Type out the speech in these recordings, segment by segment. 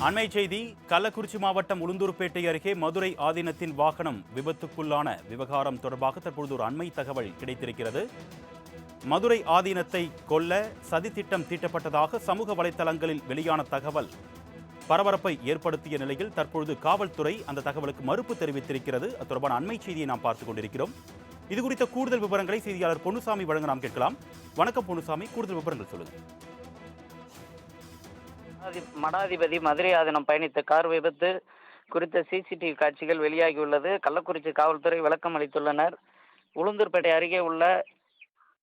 அண்மை செய்தி கள்ளக்குறிச்சி மாவட்டம் உளுந்தூர்பேட்டை அருகே மதுரை ஆதீனத்தின் வாகனம் விபத்துக்குள்ளான விவகாரம் தொடர்பாக தற்பொழுது ஒரு அண்மை தகவல் கிடைத்திருக்கிறது. மதுரை ஆதீனத்தை கொல்ல சதித்திட்டம் தீட்டப்பட்டதாக சமூக வலைதளங்களில் வெளியான தகவல். பரபரப்பை ஏற்படுத்திய நிலையில் தற்பொழுது காவல்துறை அந்த தகவலுக்கு மறுப்பு தெரிவித்திருக்கிறது. அது தொடர்பான அண்மை செய்தியை நாம் பார்த்துக் கொண்டிருக்கிறோம். இது குறித்த கூடுதல் விவரங்களை செய்தியாளர் பொன்னுசாமி வழங்க நாம் கேட்கலாம். வணக்கம் பொன்னுசாமி கூடுதல் விவரங்கள் சொல்லுங்கள். மடாதி- மடாதிபதி மதுரை ஆதீனம் பயணித்த கார் விபத்து குறித்த சிசிடிவி காட்சிகள் வெளியாகியுள்ளது. கள்ளக்குறிச்சி காவல்துறை விளக்கம் அளித்துள்ளனர். உளுந்தூர்பேட்டை அருகே உள்ள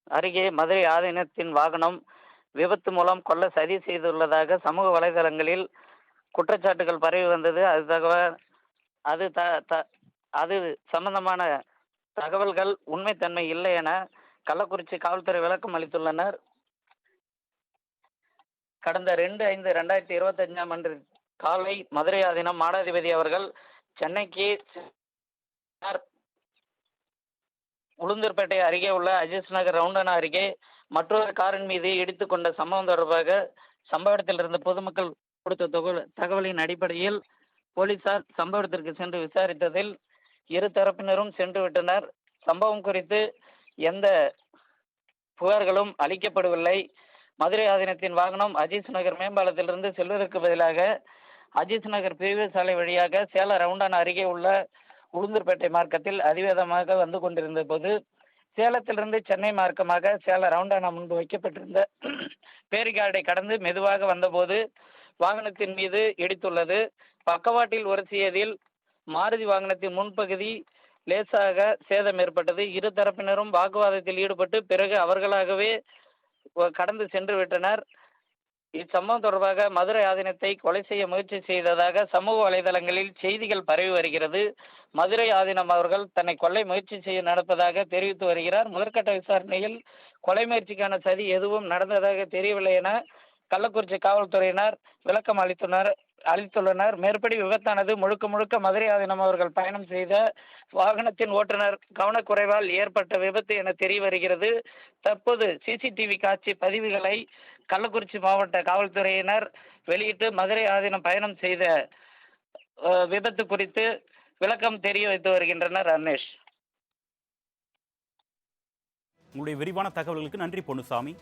அருகே மதுரை ஆதீனத்தின் வாகனம் விபத்து மூலம் கொல்ல சதி செய்துள்ளதாக சமூக வலைதளங்களில் குற்றச்சாட்டுகள் பரவி வந்தது. அது தகவல் அது த த அது சம்பந்தமான தகவல்கள் உண்மைத்தன்மை இல்லை என கள்ளக்குறிச்சி காவல்துறை விளக்கம் அளித்துள்ளனர். கடந்த ரெண்டு ஐந்து ரெண்டாயிரத்தி இருபத்தஞ்சாம் அன்று காலை மதுரை ஆதீனம் மாடாதிபதி அவர்கள் சென்னைக்கு உளுந்தூர்பேட்டை அருகே உள்ள அஜிஸ் நகர் ரவுண்டானா அருகே மற்றொரு காரின் மீது இடித்து கொண்ட சம்பவம் தொடர்பாக சம்பவ இடத்தில் இருந்த பொதுமக்கள் கொடுத்த தகவல் தகவலின் அடிப்படையில் போலீசார் சம்பவ இடத்திற்கு சென்று விசாரித்ததில் இரு தரப்பினரும் சென்று விட்டனர். சம்பவம் குறித்து எந்த புகார்களும் அளிக்கப்படவில்லை. மதுரை ஆதீனத்தின் வாகனம் அஜித் நகர் மேம்பாலத்திலிருந்து செல்வதற்கு பதிலாக அஜித் நகர் பிரிவு சாலை வழியாக சேல ரவுண்டான அருகே உள்ள உளுந்தூர்பேட்டை மார்க்கத்தில் அதிவேகமாக வந்து கொண்டிருந்த போது சேலத்திலிருந்து சென்னை மார்க்கமாக சேல ரவுண்டானா முன்பு வைக்கப்பட்டிருந்த பேரிகார்டை கடந்து மெதுவாக வந்தபோது வாகனத்தின் மீது இடித்துள்ளது. பக்கவாட்டில் உரசியதில் மாருதி வாகனத்தின் முன்பகுதி லேசாக சேதம் ஏற்பட்டது. இரு தரப்பினரும் வாக்குவாதத்தில் ஈடுபட்டு பிறகு அவர்களாகவே கடந்து சென்று விட்டனர். இச்சம்பவம் தொடர்பாக மதுரை ஆதீனத்தை கொலை செய்ய முயற்சி செய்ததாக சமூக வலைதளங்களில் செய்திகள் பரவி வருகிறது. மதுரை ஆதீனம் அவர்கள் தன்னை கொள்ளை முயற்சி செய்ய நடப்பதாக தெரிவித்து வருகிறார். முதற்கட்ட விசாரணையில் கொலை முயற்சிக்கான சதி எதுவும் நடந்ததாக தெரியவில்லை என கள்ளக்குறிச்சி காவல்துறையினர் விளக்கம் அளித்தனர் அளித்துள்ளனர். மேற்படி விபத்தானது முழுக்க முழுக்க மதுரை ஆதீனம் அவர்கள் பயணம் செய்த வாகனத்தின் ஓட்டுநர் கவனக்குறைவால் ஏற்பட்ட விபத்து என தெரிய வருகிறது தற்போது சிசிடிவி காட்சி பதிவுகளை கள்ளக்குறிச்சி மாவட்ட காவல்துறையினர் வெளியிட்டு மதுரை ஆதீனம் பயணம் செய்த விபத்து குறித்து விளக்கம் தெரிய வைத்து வருகின்றனர் ரமேஷ் உங்களுடைய விரிவான தகவல்களுக்கு நன்றி பொன்னுசாமி.